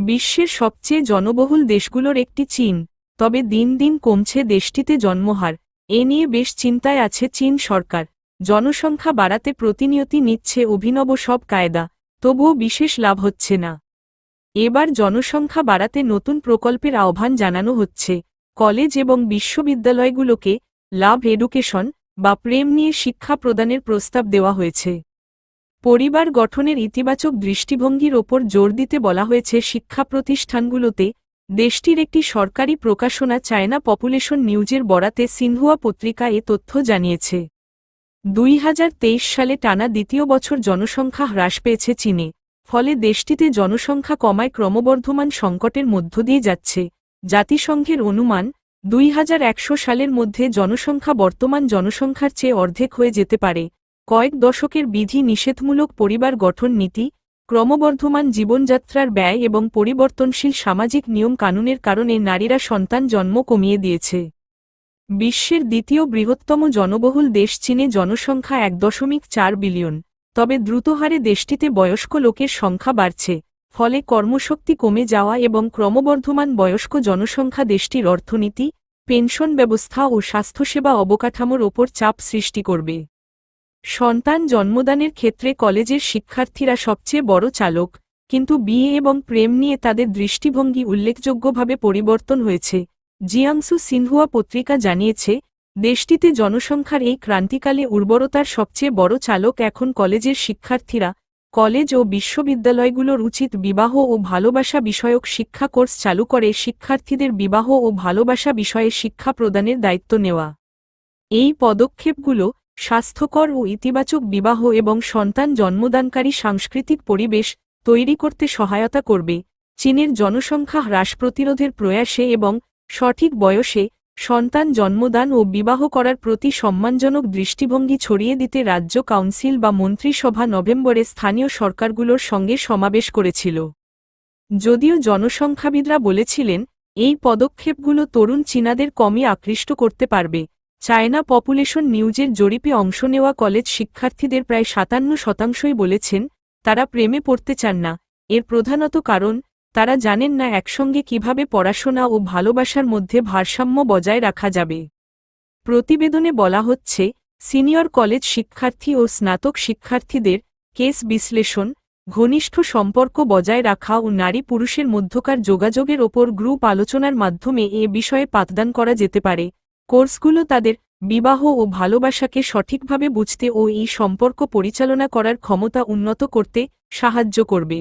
বিশ্বের সবচেয়ে জনবহুল দেশগুলোর একটি চীন, তবে দিন দিন কমছে দেশটিতে জন্মহার। এ নিয়ে বেশ চিন্তায় আছে চীন সরকার। জনসংখ্যা বাড়াতে প্রতিনিয়তি নিচ্ছে অভিনব সব কায়দা, তবুও বিশেষ লাভ হচ্ছে না। এবার জনসংখ্যা বাড়াতে নতুন প্রকল্পের আহ্বান জানানো হচ্ছে। কলেজ এবং বিশ্ববিদ্যালয়গুলোকে লাভ এডুকেশন বা প্রেম নিয়ে শিক্ষা প্রদানের প্রস্তাব দেওয়া হয়েছে। পরিবার গঠনের ইতিবাচক দৃষ্টিভঙ্গির ওপর জোর দিতে বলা হয়েছে শিক্ষা প্রতিষ্ঠানগুলোতে, দেশটির একটি সরকারি প্রকাশনা চায়না পপুলেশন নিউজের বরাতে সিনহুয়া পত্রিকা এ তথ্য জানিয়েছে। দুই হাজার তেইশ সালে টানা দ্বিতীয় বছর জনসংখ্যা হ্রাস পেয়েছে চীনে, ফলে দেশটিতে জনসংখ্যা কমায় ক্রমবর্ধমান সংকটের মধ্য দিয়ে যাচ্ছে। জাতিসংঘের অনুমান, দুই হাজার একশো সালের মধ্যে জনসংখ্যা বর্তমান জনসংখ্যার চেয়ে অর্ধেক হয়ে যেতে পারে। কয়েক দশকের বিধি নিষেধমূলক পরিবার গঠন নীতি, ক্রমবর্ধমান জীবনযাত্রার ব্যয় এবং পরিবর্তনশীল সামাজিক নিয়ম কানুনের কারণে নারীরা সন্তান জন্ম কমিয়ে দিয়েছে। বিশ্বের দ্বিতীয় বৃহত্তম জনবহুল দেশ চীনে জনসংখ্যা এক দশমিক চার বিলিয়ন, তবে দ্রুতহারে দেশটিতে বয়স্ক লোকের সংখ্যা বাড়ছে, ফলে কর্মশক্তি কমে যাওয়া এবং ক্রমবর্ধমান বয়স্ক জনসংখ্যা দেশটির অর্থনীতি, পেনশন ব্যবস্থা ও স্বাস্থ্যসেবা অবকাঠামোর ওপর চাপ সৃষ্টি করবে। সন্তান জন্মদানের ক্ষেত্রে কলেজের শিক্ষার্থীরা সবচেয়ে বড় চালক, কিন্তু বিয়ে এবং প্রেম নিয়ে তাদের দৃষ্টিভঙ্গি উল্লেখযোগ্যভাবে পরিবর্তন হয়েছে। জিয়াংসু সিনহুয়া পত্রিকা জানিয়েছে, দেশটিতে জনসংখ্যার এই ক্রান্তিকালে উর্বরতার সবচেয়ে বড় চালক এখন কলেজের শিক্ষার্থীরা। কলেজ ও বিশ্ববিদ্যালয়গুলোর উচিত বিবাহ ও ভালোবাসা বিষয়ক শিক্ষা কোর্স চালু করে শিক্ষার্থীদের বিবাহ ও ভালোবাসা বিষয়ে শিক্ষা প্রদানের দায়িত্ব নেওয়া। এই পদক্ষেপগুলো স্বাস্থ্যকর ও ইতিবাচক বিবাহ এবং সন্তান জন্মদানকারী সাংস্কৃতিক পরিবেশ তৈরি করতে সহায়তা করবে। চীনের জনসংখ্যা হ্রাস প্রতিরোধের প্রয়াসে এবং সঠিক বয়সে সন্তান জন্মদান ও বিবাহ করার প্রতি সম্মানজনক দৃষ্টিভঙ্গি ছড়িয়ে দিতে রাজ্য কাউন্সিল বা মন্ত্রিসভা নভেম্বরে স্থানীয় সরকারগুলোর সঙ্গে সমাবেশ করেছিল। যদিও জনসংখ্যাবিদরা বলেছিলেন, এই পদক্ষেপগুলো তরুণ চীনাদের কমই আকৃষ্ট করতে পারবে। চায়না পপুলেশন নিউজের জরিপে অংশ নেওয়া কলেজ শিক্ষার্থীদের প্রায় সাতান্ন শতাংশই বলেছেন, তারা প্রেমে পড়তে চান না। এর প্রধানত কারণ, তারা জানেন না একসঙ্গে কীভাবে পড়াশোনা ও ভালোবাসার মধ্যে ভারসাম্য বজায় রাখা যাবে। প্রতিবেদনে বলা হচ্ছে, সিনিয়র কলেজ শিক্ষার্থী ও স্নাতক শিক্ষার্থীদের কেস বিশ্লেষণ, ঘনিষ্ঠ সম্পর্ক বজায় রাখা ও নারী পুরুষের মধ্যকার যোগাযোগের ওপর গ্রুপ আলোচনার মাধ্যমে এ বিষয়ে পাতদান করা যেতে পারে। কোর্সগুলো তাদের বিবাহ ও ভালোবাসাকে সঠিকভাবে বুঝতে ও এই সম্পর্ক পরিচালনা করার ক্ষমতা উন্নত করতে সাহায্য করবে।